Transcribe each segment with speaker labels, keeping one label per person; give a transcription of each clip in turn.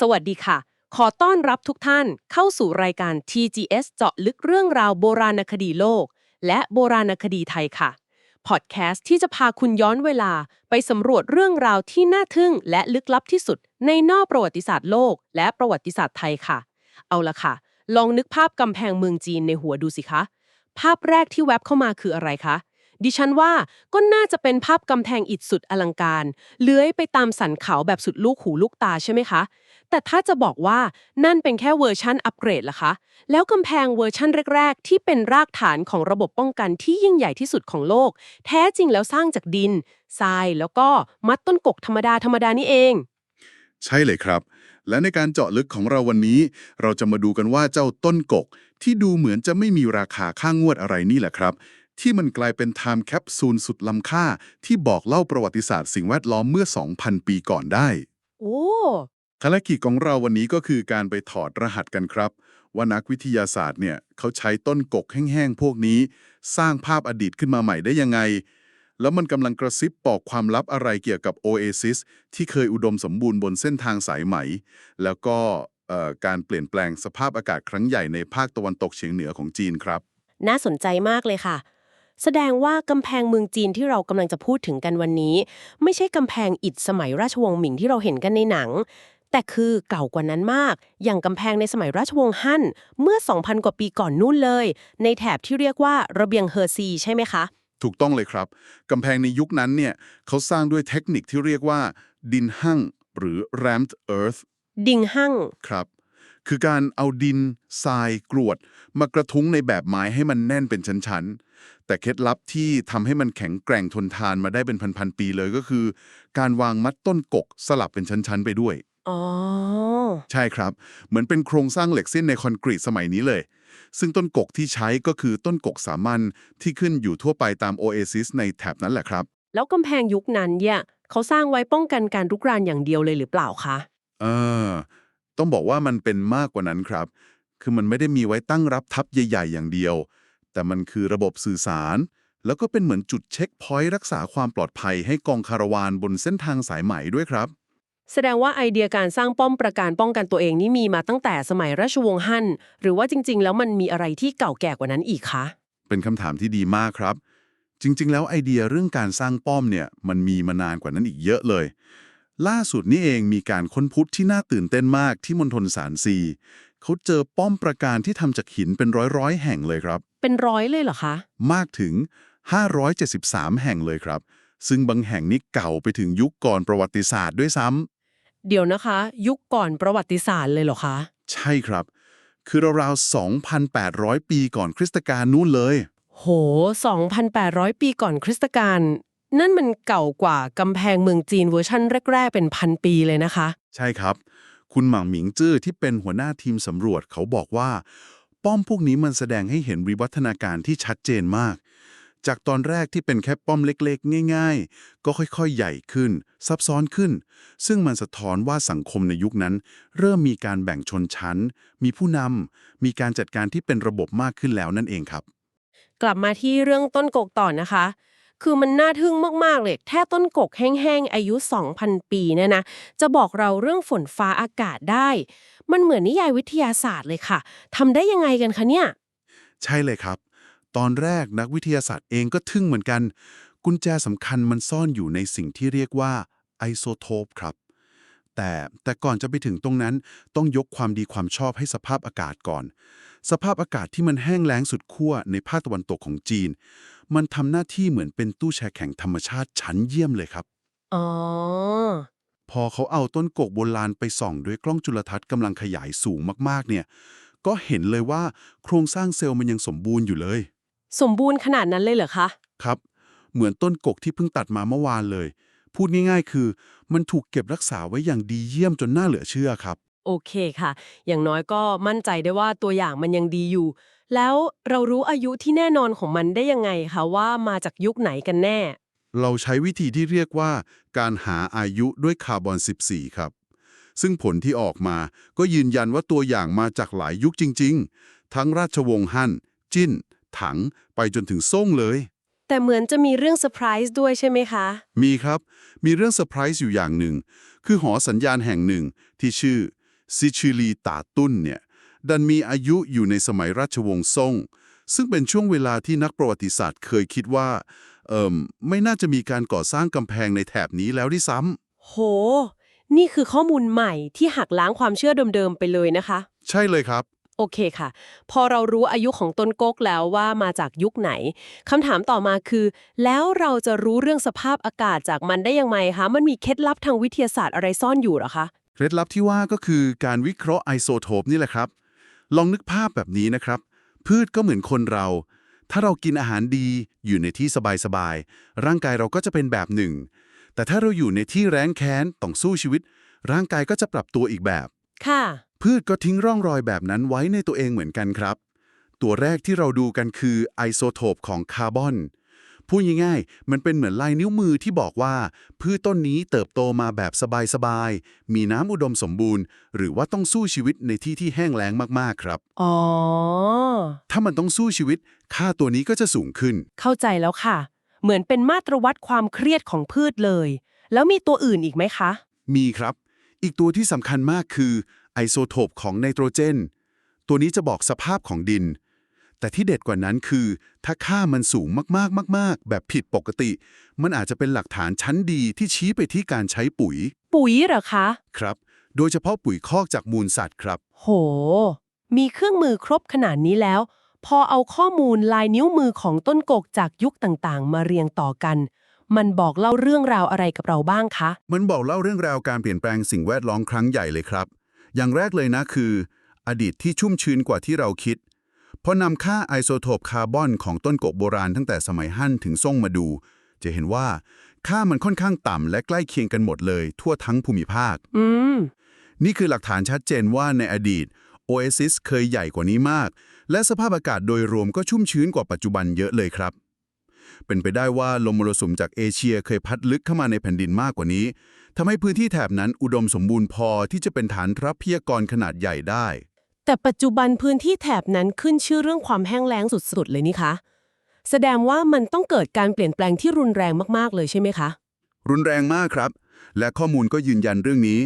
Speaker 1: สวัสดีค่ะ ขอต้อนรับทุกท่านเข้าสู่รายการ TGS เจาะลึกเรื่องราวโบราณคดีโลก และโบราณคดีไทยค่ะ พอดแคสต์ที่จะพาคุณย้อนเวลาไปสำรวจเรื่องราวที่น่าทึ่งและลึกลับที่สุด ในนอกประวัติศาสตร์โลก และประวัติศาสตร์ไทยค่ะ เอาละค่ะ ลองนึกภาพกำแพงเมืองจีนในหัวดูสิคะ ภาพแรกที่แวบเข้ามาคืออะไรคะดิฉันว่าก็น่าจะเป็นภาพกำแพงอิฐสุดอลังการ เลื้อยไปตามสันเขาแบบสุดลูกหูลูกตาใช่ไหมคะ แต่ถ้าจะบอกว่านั่นเป็นแค่เวอร์ชั่นอัปเกรดล่ะคะ แล้วกำแพงเวอร์ชั่นแรก ๆ ที่เป็นรากฐานของระบบป้องกันที่ยิ่งใหญ่ที่สุดของโลก แท้จริงแล้วสร้างจากดินทรายแล้วก็มัดต้นกกธรรมดาธรรมดานี่เอง
Speaker 2: ใช่เลยครับ และในการเจาะลึกของเราวันนี้ เราจะมาดูกันว่าเจ้าต้นกก ที่ดูเหมือนจะไม่มีราคาค่างวดอะไรนี่แหละครับ ที่มันกลายเป็นไทม์แคปซูลสุดล้ำค่า ที่บอกเล่าประวัติศาสตร์สิ่งแวดล้อมเมื่อ 2,000 ปีก่อนได้
Speaker 1: โอ้
Speaker 2: ภารกิจของเราวันนี้ก็คือการไปถอดรหัสกันครับ ว่านักวิทยาศาสตร์เนี่ยเขาใช้ต้นกกแห้งๆพวกนี้ สร้างภาพอดีตขึ้นมาใหม่ได้ยังไง แล้วมันกำลังกระซิบบอกความลับอะไรเกี่ยวกับโอเอซิสที่เคยอุดมสมบูรณ์บนเส้นทางสายไหม แล้วก็การเปลี่ยนแปลงสภาพอากาศครั้งใหญ่ในภาคตะวันตกเฉียงเหนือของจีนครับ
Speaker 1: น่าสนใจมากเลยค่ะ แสดงว่ากำแพงเมืองจีนที่เรากำลังจะพูดถึงกันวันนี้ ไม่ใช่กำแพงอิฐสมัยราชวงศ์หมิงที่เราเห็นกันในหนัง แต่คือเก่ากว่านั้นมาก อย่างกำแพงในสมัยราชวงศ์ฮั่น เมื่อ 2,000 กว่าปีก่อนนู่นเลย ในแถบที่เรียกว่าระเบียงเฮอร์ซีใช่ไหมคะ
Speaker 2: ถูกต้องเลยครับ กำแพงในยุคนั้นเนี่ยเขาสร้างด้วยเทคนิคที่เรียกว่า ดินหั่งหรือ rammed earth
Speaker 1: ดิงหั่ง
Speaker 2: ครับ คือการเอาดินทรายกรวด มากระทุ้งในแบบไม้ให้มันแน่นเป็นชั้นๆ แต่เคล็ดลับที่ทำให้มันแข็งแกร่งทนทานมาได้เป็นพันๆปีเลยก็คือ การวางมัดต้นกกสลับเป็นชั้นๆ ไปด้วย
Speaker 1: อ๋อ
Speaker 2: ใช่ครับ เหมือนเป็นโครงสร้างเหล็กเส้นในคอนกรีตสมัยนี้เลย ซึ่งต้นกกที่ใช้ก็คือต้นกกสามัญที่ขึ้นอยู่ทั่วไปตามโอเอซิสในแถบนั้นแหละครับ
Speaker 1: แล้วกำแพงยุคนั้นเนี่ยเขาสร้างไว้ป้องกันการรุกรานอย่างเดียวเลยหรือเปล่าคะ
Speaker 2: เออต้องบอกว่ามันเป็นมากกว่านั้นครับ คือมันไม่ได้มีไว้ตั้งรับทัพใหญ่ ๆ อย่างเดียว แต่มันคือระบบสื่อสาร แล้วก็เป็นเหมือนจุดเช็คพอยต์รักษาความปลอดภัยให้กองคาราวานบนเส้นทางสายไหมด้วยครับ
Speaker 1: แสดงว่าไอเดียการสร้างป้อมประการป้องกันตัวเองนี่มีมาตั้งแต่สมัยราชวงศ์ฮั่นหรือว่าจริง ๆ แล้วมันมีอะไรที่เก่าแก่กว่านั้นอีกคะ
Speaker 2: เป็นคำถามที่ดีมากครับ จริง ๆ แล้วไอเดียเรื่องการสร้างป้อมเนี่ยมันมีมานานกว่านั้นอีกเยอะเลย ล่าสุดนี่เองมีการค้นพบที่น่าตื่นเต้นมากที่มณฑลสารซีเขาเจอป้อมประการที่ทำจากหินเป็นร้อยๆแห่งเลยครับ
Speaker 1: เป็นร้อยเลยเหรอคะ
Speaker 2: มากถึง 573 แห่งเลยครับ ซึ่งบางแห่งนี่เก่าไปถึงยุคก่อนประวัติศาสตร์ด้วยซ้ำ
Speaker 1: เดี๋ยวนะคะ ยุคก่อนประวัติศาสตร์เลยเหรอคะ
Speaker 2: ใช่ครับ คือราวๆ2,800 ปีก่อนคริสตกาลนู่นเลย
Speaker 1: โห 2,800 ปีก่อนคริสตกาลนั่นมันเก่ากว่ากำแพงเมืองจีนเวอร์ชั่นแรก ๆ เป็นพันปีเลยนะคะ
Speaker 2: ใช่ครับ คุณหม่างหมิงจื้อที่เป็นหัวหน้าทีมสำรวจเขาบอกว่า ป้อมพวกนี้มันแสดงให้เห็นวิวัฒนาการที่ชัดเจนมาก จากตอนแรกที่เป็นแค่ป้อมเล็กๆ ง่าย ๆ ก็ค่อยๆ ใหญ่ขึ้น ซับซ้อนขึ้น ซึ่งมันสะท้อนว่าสังคมในยุคนั้น เริ่มมีการแบ่งชนชั้น มีผู้นำมีการจัดการที่เป็นระบบมากขึ้นแล้วนั่นเองครับ
Speaker 1: กลับมาที่เรื่องต้นกกต่อนะคะ คือมันน่าทึ่งมากๆเลยแค่ต้นกกแห้งๆ อายุ 2,000 ปีเนี่ยนะ จะบอกเราเรื่องฝนฟ้าอากาศได้ มันเหมือนนิยายวิทยาศาสตร์เลยค่ะทำได้ยังไงกันคะเนี่ย
Speaker 2: ใช่เลยครับ ตอนแรกนักวิทยาศาสตร์เองก็ทึ่งเหมือนกัน กุญแจสำคัญมันซ่อนอยู่ในสิ่งที่เรียกว่าไอโซโทปครับ แต่แต่ก่อนจะไปถึงตรงนั้นต้องยกความดีความชอบให้สภาพอากาศก่อน สภาพอากาศที่มันแห้งแล้งสุดขั้วในภาคตะวันตกของจีน มันทำหน้าที่เหมือนเป็นตู้แช่แข็งธรรมชาติชั้นเยี่ยมเลยครับ
Speaker 1: อ๋อ
Speaker 2: พอเขาเอาต้นกกโบราณไปส่องด้วยกล้องจุลทรรศน์กำลังขยายสูงมากๆเนี่ย ก็เห็นเลยว่าโครงสร้างเซลล์มันยังสมบูรณ์อยู่เลย
Speaker 1: สมบูรณ์ขนาดนั้นเลยเหรอคะ
Speaker 2: ครับ เหมือนต้นกกที่เพิ่งตัดมาเมื่อวานเลย พูดง่ายๆ คือ มันถูกเก็บรักษาไว้อย่างดีเยี่ยมจนน่าเหลือเชื่อครับ
Speaker 1: โอเคค่ะ อย่างน้อยก็มั่นใจได้ว่าตัวอย่างมันยังดีอยู่ แล้วเรารู้อายุที่แน่นอนของมันได้ยังไงคะว่ามาจากยุคไหนกันแน่
Speaker 2: เราใช้วิธีที่เรียกว่า การหาอายุด้วยคาร์บอน 14 ครับ ซึ่งผลที่ออกมาก็ยืนยันว่าตัวอย่างมาจากหลายยุคจริง ๆ ทั้งราชวงศ์ฮั่น จิ้น ถังไปจนถึงซ่งเลย
Speaker 1: แต่เหมือนจะมีเรื่องเซอร์ไพรส์ด้วยใช่ไหมคะ
Speaker 2: มีครับ มีเรื่องเซอร์ไพรส์อยู่อย่างหนึ่ง คือหอสัญญาณแห่งหนึ่งที่ชื่อซิชิลีตาตุ้นเนี่ย ดันมีอายุอยู่ในสมัยราชวงศ์ซ่ง ซึ่งเป็นช่วงเวลาที่นักประวัติศาสตร์เคยคิดว่า เอ่มไม่น่าจะมีการก่อสร้างกำแพงในแถบนี้แล้วด้วยซ้ำ
Speaker 1: โห นี่คือข้อมูลใหม่ที่หักล้างความเชื่อเดิมๆไปเลยนะคะ
Speaker 2: ใช่เลยครับ
Speaker 1: โอเคค่ะ พอเรารู้อายุของต้นกกแล้วว่ามาจากยุคไหนคำถามต่อมาคือ แล้วเราจะรู้เรื่องสภาพอากาศจากมันได้ยังไงคะมันมีเคล็ดลับทางวิทยาศาสตร์อะไรซ่อนอยู่เหรอคะ
Speaker 2: เคล็ดลับที่ว่าก็คือการวิเคราะห์ไอโซโทปนี่แหละครับ ลองนึกภาพแบบนี้นะครับ พืชก็เหมือนคนเรา ถ้าเรากินอาหารดีอยู่ในที่สบายๆร่างกายเราก็จะเป็นแบบหนึ่ง แต่ถ้าเราอยู่ในที่แร้นแค้นต้องสู้ชีวิต ร่างกายก็จะปรับตัวอีกแบบ
Speaker 1: ค่ะ
Speaker 2: พืชก็ทิ้งร่องรอยแบบนั้นไว้ในตัวเองเหมือนกันครับ ตัวแรกที่เราดูกันคือไอโซโทปของคาร์บอนพูดง่ายๆ มันเป็นเหมือนลายนิ้วมือที่บอกว่า พืชต้นนี้เติบโตมาแบบสบายๆ มีน้ำอุดมสมบูรณ์ หรือว่าต้องสู้ชีวิตในที่ที่แห้งแล้งมากๆครับ
Speaker 1: อ๋อ
Speaker 2: ถ้ามันต้องสู้ชีวิต ค่าตัวนี้ก็จะสูงขึ้น
Speaker 1: เข้าใจแล้วค่ะ เหมือนเป็นมาตรวัดความเครียดของพืชเลย แล้วมีตัวอื่นอีกไหมคะ
Speaker 2: มีครับ อีกตัวที่สำคัญมากคือ ไอโซโทปของไนโตรเจน ตัวนี้จะบอกสภาพของดิน แต่ที่เด็ดกว่านั้นคือ ถ้าค่ามันสูงมากๆมาก ๆ แบบผิดปกติ มันอาจจะเป็นหลักฐานชั้นดีที่ชี้ไปที่การใช้ปุ๋ย
Speaker 1: ปุ๋ยเหรอคะ
Speaker 2: ครับ โดยเฉพาะปุ๋ยคอกจากมูลสัตว์ครับ
Speaker 1: โห มีเครื่องมือครบขนาดนี้แล้ว พอเอาข้อมูลลายนิ้วมือของต้นกกจากยุคต่างๆ มาเรียงต่อกันมันบอกเล่าเรื่องราวอะไรกับเราบ้างคะ
Speaker 2: มันบอกเล่าเรื่องราวการเปลี่ยนแปลงสิ่งแวดล้อมครั้งใหญ่เลยครับ อย่างแรกเลยนะคือ อดีตที่ชุ่มชื้นกว่าที่เราคิด พอนำค่าไอโซโทปคาร์บอนของต้นกกโบราณตั้งแต่สมัยฮั่นถึงซ่งมาดู จะเห็นว่าค่ามันค่อนข้างต่ำและใกล้เคียงกันหมดเลย ทั่วทั้งภูมิภาค
Speaker 1: อืม
Speaker 2: นี่คือหลักฐานชัดเจนว่าในอดีตโอเอซิสเคยใหญ่กว่านี้มาก และสภาพอากาศโดยรวมก็ชุ่มชื้นกว่าปัจจุบันเยอะเลยครับ เป็นไปได้ว่าลมมรสุมจากเอเชียเคยพัดลึกเข้ามาในแผ่นดินมากกว่านี้ ทำให้พื้นที่แถบนั้นอุดมสมบูรณ์พอที่จะเป็นฐานทรัพยากรขนาดใหญ่ได้
Speaker 1: แต่ปัจจุบันพื้นที่แถบนั้นขึ้นชื่อเรื่องความแห้งแล้งสุดๆ เลยนี่คะ แสดงว่ามันต้องเกิดการเปลี่ยนแปลงที่รุนแรงมากๆเลยใช่ไหมคะ
Speaker 2: รุนแรงมากครับ และข้อมูลก็ยืนยันเรื่องนี้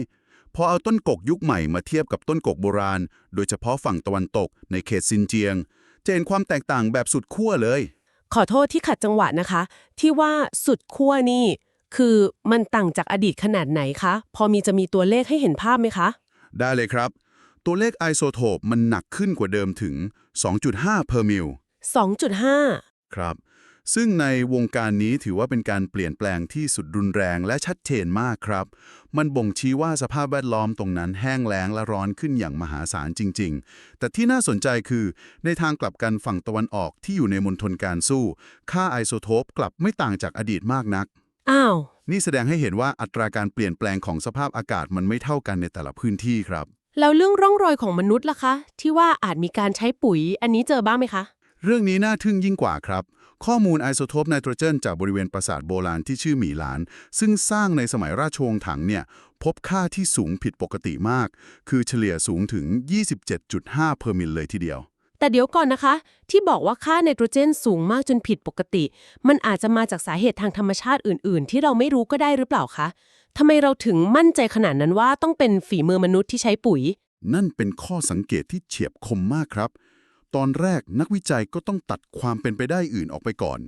Speaker 2: พอเอาต้นกกยุคใหม่มาเทียบกับต้นกกโบราณ โดยเฉพาะฝั่งตะวันตกในเขตซินเจียงจะเห็นความแตกต่างแบบสุดขั้วเลย
Speaker 1: ขอโทษที่ขัดจังหวะนะคะ ที่ว่าสุดขั้วนี่ คือมันต่างจากอดีตขนาดไหนคะ พอมีจะมีตัวเลขให้เห็นภาพไหมคะ
Speaker 2: ได้เลยครับ ตัวเลขไอโซโทปมันหนักขึ้นกว่าเดิมถึง 2.5เพอร์มิล
Speaker 1: 2.5
Speaker 2: ครับ ซึ่งในวงการนี้ถือว่าเป็นการเปลี่ยนแปลงที่สุดรุนแรงและชัดเจนมากครับ มันบ่งชี้ว่าสภาพแวดล้อมตรงนั้นแห้งแล้งและร้อนขึ้นอย่างมหาศาลจริง ๆ แต่ที่น่าสนใจคือ ในทางกลับกันฝั่งตะวันออกที่อยู่ในมณฑลการสู้ ค่าไอโซโทปกลับไม่ต่างจากอดีตมากนัก
Speaker 1: อ้าว
Speaker 2: นี่แสดงให้เห็นว่าอัตราการเปลี่ยนแปลงของสภาพอากาศมันไม่เท่ากันในแต่ละพื้นที่ครับ
Speaker 1: แล้วเรื่องร่องรอยของมนุษย์ล่ะคะ ที่ว่าอาจมีการใช้ปุ๋ย อันนี้เจอบ้างไหมคะ
Speaker 2: เรื่องนี้น่าทึ่งยิ่งกว่าครับ ข้อมูลไอโซโทปไนโตรเจน จากบริเวณปราสาทโบราณที่ชื่อหมีหลาน ซึ่งสร้างในสมัยราชวงศ์ถังเนี่ย พบค่าที่สูงผิดปกติมาก คือเฉลี่ยสูงถึง 27.5 เพอร์มิลเลยทีเดียว
Speaker 1: แต่เดี๋ยวก่อนนะคะ ที่บอกว่าค่าไนโตรเจนสูงมากจนผิดปกติ มันอาจจะมาจากสาเหตุทางธรรมชาติอื่น ๆ ที่เราไม่รู้ก็ได้หรือเปล่าคะทำไมเราถึงมั่นใจขนาดนั้นว่าต้องเป็นฝีมือมนุษย์ที่ใช้ปุ๋ย
Speaker 2: นั่นเป็นข้อสังเกตที่เฉียบคมมากครับ ตอนแรกนักวิจัยก็ต้องตัดความเป็นไปได้อื่นออกไปก่อน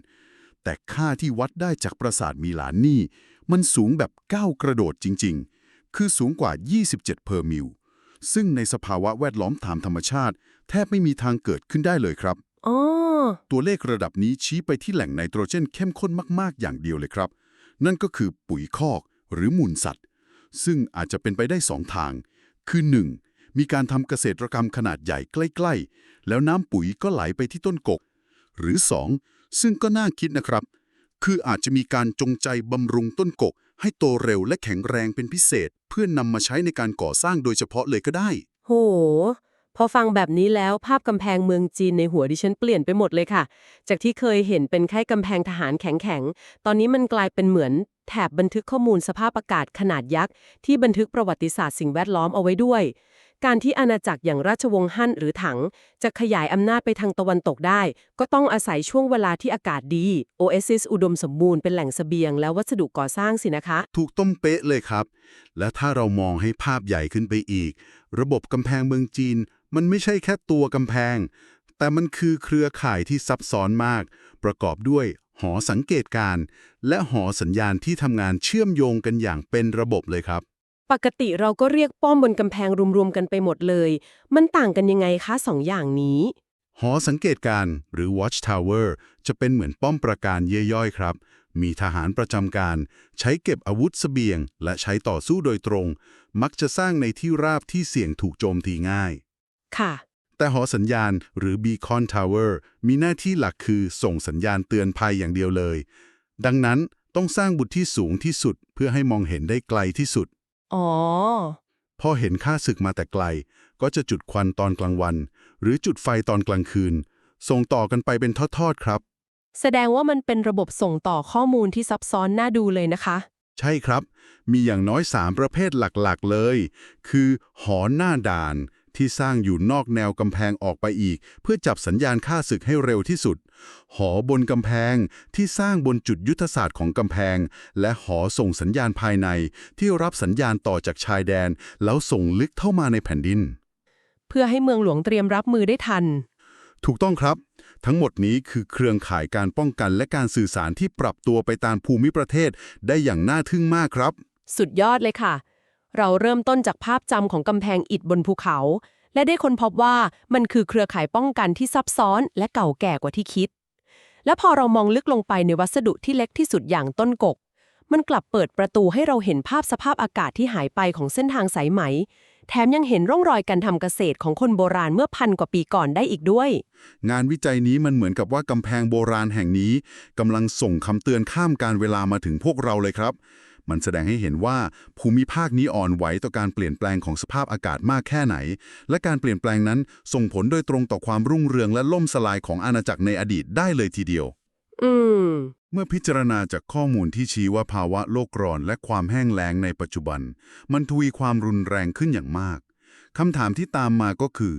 Speaker 2: แต่ค่าที่วัดได้จากประสาทมีหลานนี่ มันสูงแบบก้าวกระโดดจริง ๆ คือสูงกว่า 27 เพอร์มิลซึ่งในสภาวะแวดล้อมตามธรรมชาติ แทบไม่มีทางเกิดขึ้นได้เลยครับ
Speaker 1: อ๋อ
Speaker 2: ตัวเลขระดับนี้ชี้ไปที่แหล่งไนโตรเจนเข้มข้นมาก ๆ อย่างเดียวเลยครับ นั่นก็คือปุ๋ยคอกหรือมูลสัตว์ ซึ่งอาจจะเป็นไปได้สองทาง คือ 1. มีการทำเกษตรกรรมขนาดใหญ่ใกล้ ๆ แล้วน้ำปุ๋ยก็ไหลไปที่ต้นกก หรือ 2. ซึ่งก็น่าคิดนะครับ คืออาจจะมีการจงใจบำรุงต้นกก ให้โตเร็วและแข็งแรงเป็นพิเศษ เพื่อนนำมาใช้ในการก่อสร้างโดยเฉพาะเลยก็ได้
Speaker 1: โห พอฟังแบบนี้แล้วภาพกำแพงเมืองจีนในหัวดิฉันเปลี่ยนไปหมดเลยค่ะ จากที่เคยเห็นเป็นแค่กำแพงทหารแข็งๆ ตอนนี้มันกลายเป็นเหมือนแถบบันทึกข้อมูลสภาพอากาศขนาดยักษ์ ที่บันทึกประวัติศาสตร์สิ่งแวดล้อมเอาไว้ด้วย การที่อาณาจักรอย่างราชวงศ์ฮั่นหรือถัง จะขยายอำนาจไปทางตะวันตกได้ ก็ต้องอาศัยช่วงเวลาที่อากาศดีโอเอซิสอุดมสมบูรณ์เป็นแหล่งเสบียงและวัสดุก่อสร้างสินะคะ
Speaker 2: ถูกต้มเป๊ะเลยครับ และถ้าเรามองให้ภาพใหญ่ขึ้นไปอีก ระบบกำแพงเมืองจีน มันไม่ใช่แค่ตัวกำแพง แต่มันคือเครือข่ายที่ซับซ้อนมาก ประกอบด้วยหอสังเกตการณ์และหอสัญญาณที่ทำงานเชื่อมโยงกันอย่างเป็นระบบเลยครับ
Speaker 1: ปกติเราก็เรียกป้อมบนกำแพงรวมๆกันไปหมดเลย มันต่างกันยังไงคะสองอย่างนี้
Speaker 2: หอสังเกตการณ์หรือ Watch Tower จะเป็นเหมือนป้อมประการย่อยๆครับ มีทหารประจำการ ใช้เก็บอาวุธเสบียง และใช้ต่อสู้โดยตรง มักจะสร้างในที่ราบที่เสี่ยงถูกโจมตีง่าย
Speaker 1: ค่ะ
Speaker 2: แต่หอสัญญาณหรือ Beacon Tower มีหน้าที่หลักคือส่งสัญญาณเตือนภัยอย่างเดียวเลย ดังนั้นต้องสร้างบุตรที่สูงที่สุด เพื่อให้มองเห็นได้ไกลที่สุด
Speaker 1: อ๋อ
Speaker 2: พอเห็นค่าศึกมาแต่ไกล ก็จะจุดควันตอนกลางวัน หรือจุดไฟตอนกลางคืน ส่งต่อกันไปเป็นทอดๆครับ
Speaker 1: แสดงว่ามันเป็นระบบส่งต่อข้อมูลที่ซับซ้อนน่าดูเลยนะคะ
Speaker 2: ใช่ครับ มีอย่างน้อย 3 ประเภทหลักๆเลย คือหอหน้าด่านที่สร้างอยู่นอกแนวกำแพงออกไปอีก เพื่อจับสัญญาณค่าศึกให้เร็วที่สุด หอบนกำแพงที่สร้างบนจุดยุทธศาสตร์ของกำแพง และหอส่งสัญญาณภายในที่รับสัญญาณต่อจากชายแดน แล้วส่งลึกเข้ามาในแผ่นดิน
Speaker 1: เพื่อให้เมืองหลวงเตรียมรับมือได้ทัน
Speaker 2: ถูกต้องครับ ทั้งหมดนี้คือเครือข่ายการป้องกันและการสื่อสารที่ปรับตัวไปตามภูมิประเทศได้อย่างน่าทึ่งมากครับ
Speaker 1: สุดยอดเลยค่ะ เราเริ่มต้นจากภาพจำของกำแพงอิฐบนภูเขา และได้ค้นพบว่ามันคือเครือข่ายป้องกันที่ซับซ้อนและเก่าแก่กว่าที่คิด และพอเรามองลึกลงไปในวัสดุที่เล็กที่สุดอย่างต้นกก มันกลับเปิดประตูให้เราเห็นภาพสภาพอากาศที่หายไปของเส้นทางสายไหม แถมยังเห็นร่องรอยการทำเกษตรของคนโบราณเมื่อพันกว่าปีก่อนได้อีกด้วย
Speaker 2: งานวิจัยนี้มันเหมือนกับว่ากำแพงโบราณแห่งนี้กำลังส่งคำเตือนข้ามการเวลามาถึงพวกเราเลยครับ มันแสดงให้เห็นว่าภูมิภาคนี้อ่อนไหวต่อการเปลี่ยนแปลงของสภาพอากาศมากแค่ไหน และการเปลี่ยนแปลงนั้นส่งผลโดยตรงต่อความรุ่งเรืองและล่มสลายของอาณาจักรในอดีตได้เลยทีเดียว
Speaker 1: อืม
Speaker 2: เมื่อพิจารณาจากข้อมูลที่ชี้ว่าภาวะโลกร้อนและความแห้งแล้งในปัจจุบัน มันทวีความรุนแรงขึ้นอย่างมากคำถามที่ตามมาก็คือ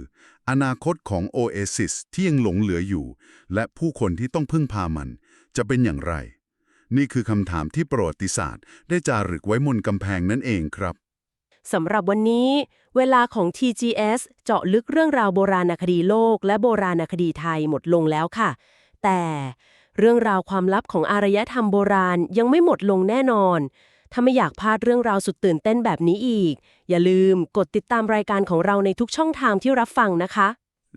Speaker 2: อนาคตของ Oasis ที่ยังหลงเหลืออยู่ และผู้คนที่ต้องพึ่งพามัน จะเป็นอย่างไร นี่คือคำถามที่ประวัติศาสตร์ ได้จารึกไว้บนกำแพงนั่นเองครับ
Speaker 1: สำหรับวันนี้ เวลาของ TGS เจาะลึกเรื่องราวโบราณคดีโลก และโบราณคดีไทยหมดลงแล้วค่ะ แต่เรื่องราวความลับของอารยธรรมโบราณยังไม่หมดลงแน่นอน ถ้าไม่อยากพลาดเรื่องราวสุดตื่นเต้นแบบนี้อีก อย่าลืมกดติดตามรายการของเราในทุกช่องทางที่รับฟังนะคะ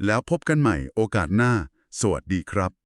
Speaker 2: แล้วพบกันใหม่โอกาสหน้า สวัสดีครับ